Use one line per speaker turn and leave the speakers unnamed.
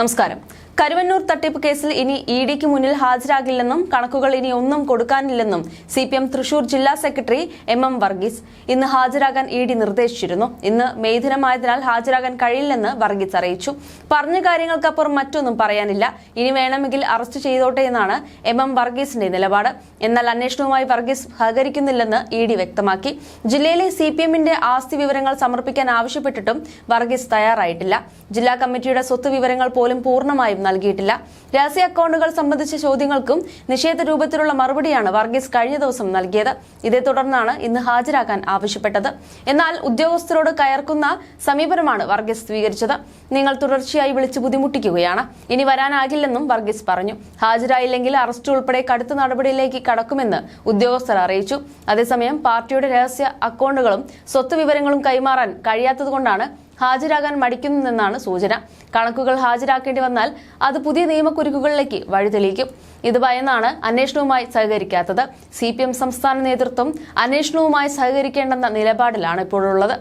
നമസ്കാരം. കരുവന്നൂർ തട്ടിപ്പ് കേസിൽ ഇനി ഇ ഡിക്ക് മുന്നിൽ ഹാജരാകില്ലെന്നും കണക്കുകൾ ഇനി ഒന്നും കൊടുക്കാനില്ലെന്നും സി പി എം തൃശൂർ ജില്ലാ സെക്രട്ടറി എം എം വർഗീസ് ഇന്ന് ഹാജരാകാൻ ഇ ഡി നിർദ്ദേശിച്ചിരുന്നു. ഇന്ന് മെയ് ഹാജരാകാൻ കഴിയില്ലെന്ന് വർഗീസ് അറിയിച്ചു. പറഞ്ഞ കാര്യങ്ങൾക്കപ്പുറം മറ്റൊന്നും പറയാനില്ല. ഇനി വേണമെങ്കിൽ അറസ്റ്റ് ചെയ്തോട്ടെ എന്നാണ് എം എം വർഗീസിന്റെ നിലപാട്. എന്നാൽ അന്വേഷണവുമായി വർഗീസ് സഹകരിക്കുന്നില്ലെന്ന് ഇ ഡി വ്യക്തമാക്കി. ജില്ലയിലെ സി പി എമ്മിന്റെ ആസ്തി വിവരങ്ങൾ സമർപ്പിക്കാൻ ആവശ്യപ്പെട്ടിട്ടും വർഗീസ് തയ്യാറായിട്ടില്ല. ജില്ലാ കമ്മിറ്റിയുടെ സ്വത്ത് വിവരങ്ങൾ പോലും പൂർണമായും നൽകിയിട്ടില്ല. രഹസ്യ അക്കൗണ്ടുകൾ സംബന്ധിച്ച ചോദ്യങ്ങൾക്കും നിഷേധ രൂപത്തിലുള്ള മറുപടിയാണ് വർഗീസ് കഴിഞ്ഞ ദിവസം നൽകിയത്. ഇതേ തുടർന്നാണ് ഇന്ന് ഹാജരാക്കാൻ ആവശ്യപ്പെട്ടത്. എന്നാൽ ഉദ്യോഗസ്ഥരോട് കയർക്കുന്ന സമീപനമാണ് വർഗീസ് സ്വീകരിച്ചത്. നിങ്ങൾ തുടർച്ചയായി വിളിച്ച് ബുദ്ധിമുട്ടിക്കുകയാണ്. ഇനി വരാനാകില്ലെന്നും വർഗീസ് പറഞ്ഞു. ഹാജരായില്ലെങ്കിൽ അറസ്റ്റ് ഉൾപ്പെടെ കടുത്ത നടപടിയിലേക്ക് കടക്കുമെന്ന് ഉദ്യോഗസ്ഥർ അറിയിച്ചു. അതേസമയം പാർട്ടിയുടെ രഹസ്യ അക്കൗണ്ടുകളും സ്വത്ത് വിവരങ്ങളും കൈമാറാൻ കഴിയാത്തതുകൊണ്ടാണ് ഹാജരാകാൻ മടിക്കുന്നതെന്നാണ് സൂചന. കണക്കുകൾ ഹാജരാക്കേണ്ടി വന്നാൽ അത് പുതിയ നിയമക്കുരുക്കുകളിലേക്ക് വഴിതെളിയിക്കും. ഇത് ഭയന്നാണ് അന്വേഷണവുമായി സഹകരിക്കാത്തത്. സി സംസ്ഥാന നേതൃത്വം അന്വേഷണവുമായി സഹകരിക്കേണ്ടെന്ന നിലപാടിലാണ് ഇപ്പോഴുള്ളത്.